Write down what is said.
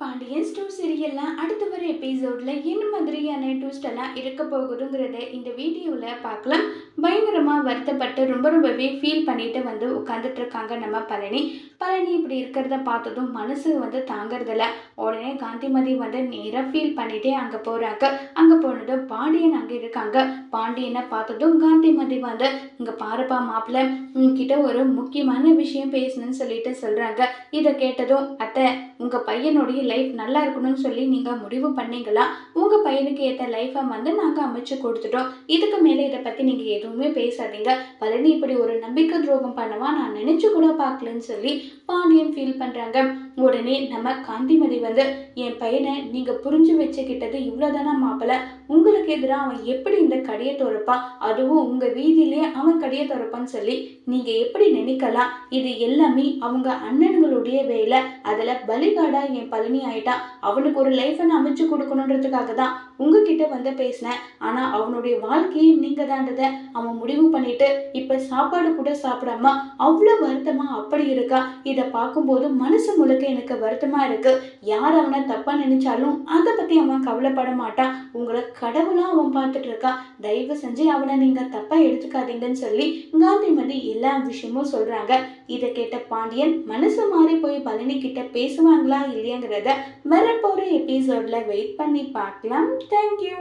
Pandian store சீரியல்லாம் அடுத்து வர எபிசோடில் என்ன மாதிரியான ட்விஸ்ட் எல்லாம் இருக்க போகுதுங்கிறத இந்த வீடியோவில் பார்க்கலாம். பயங்கரமாக வருத்தப்பட்டு ரொம்ப ரொம்பவே ஃபீல் பண்ணிட்டு வந்து உட்காந்துட்டு இருக்காங்க நம்ம பழனி. பழனி இப்படி இருக்கிறத பார்த்ததும் மனசு வந்து தாங்கறதில்ல. உடனே காந்திமதி வந்து நேராக ஃபீல் பண்ணிட்டே அங்கே போகிறாங்க அங்கே போனதும் பாண்டியன் அங்கே இருக்காங்க. பாண்டியனை பார்த்ததும் காந்திமதி வந்து இங்கே பாருப்பா மாப்பிள்ள உங்ககிட்ட ஒரு முக்கியமான விஷயம் பேசணும்னு சொல்லிட்டு சொல்கிறாங்க இதை கேட்டதும் அத்தை உங்கள் பையனுடைய லைஃப் நல்லா இருக்கணும்னு சொல்லி நீங்கள் முடிவு பண்ணீங்களா? உங்கள் பையனுக்கு ஏற்ற லைஃப்பை வந்து நாங்கள் அமைச்சு கொடுத்துட்டோம். இதுக்கு மேலே இதை பற்றி நீங்கள் எதுவுமே பேசாதீங்க. பழனி இப்படி ஒரு நம்பிக்கை துரோகம் பண்ணவா நான் நினச்சி கூட பார்க்கலன்னு சொல்லி பாண்டியன் ஃபீல் பண்ணுறாங்க உடனே நம்ம காந்திமதி வந்து என் பையனை நீங்கள் புரிஞ்சு வச்சுக்கிட்டது இவ்வளோதானா மாப்பிள்ள உங்களுக்கு எதிராக அவன் எப்படி இந்த கடையை திறப்பான்? அதுவும் உங்கள் வீதியிலே அவன் கடையை திறப்பான்னு சொல்லி நீங்கள் எப்படி நினைக்கலாம்? இது எல்லாமே அவங்க அண்ணன்களுடைய வேலை அதில் பலிகாடா என் பழனி ஆயிட்டான் அவனுக்கு ஒரு லைஃப்பை நான் அமைச்சு கொடுக்கணுன்றதுக்காக தான் உங்ககிட்ட வந்து பேசினேன். ஆனால் அவனுடைய வாழ்க்கையை நீங்கள் தான்றதை அவன் முடிவு பண்ணிட்டு இப்போ சாப்பாடு கூட சாப்பிடாம அவ்வளோ வருத்தமாக அப்படி இருக்கா? இதை பார்க்கும்போது மனசு முழுக்க எனக்கு வருத்தமாக இருக்குது யார் அவனை தப்பாக நினைச்சாலும் அதை பற்றி அவன் கவலைப்பட மாட்டான் உங்களை கடவுளாக அவன் பார்த்துட்டு இருக்கான் தயவு செஞ்சு அவனை நீங்கள் தப்பாக எடுத்துக்காதீங்கன்னு சொல்லி காந்திமதி எல்லா விஷயமும் சொல்கிறாங்க இதை கேட்ட பாண்டியன் மனசு மாறி போய் பழனி கிட்ட பேசுவாங்களா இல்லையாங்கிறத வரப்போகிற எபிசோட்ல வெயிட் பண்ணி பார்க்கலாம். தேங்க்யூ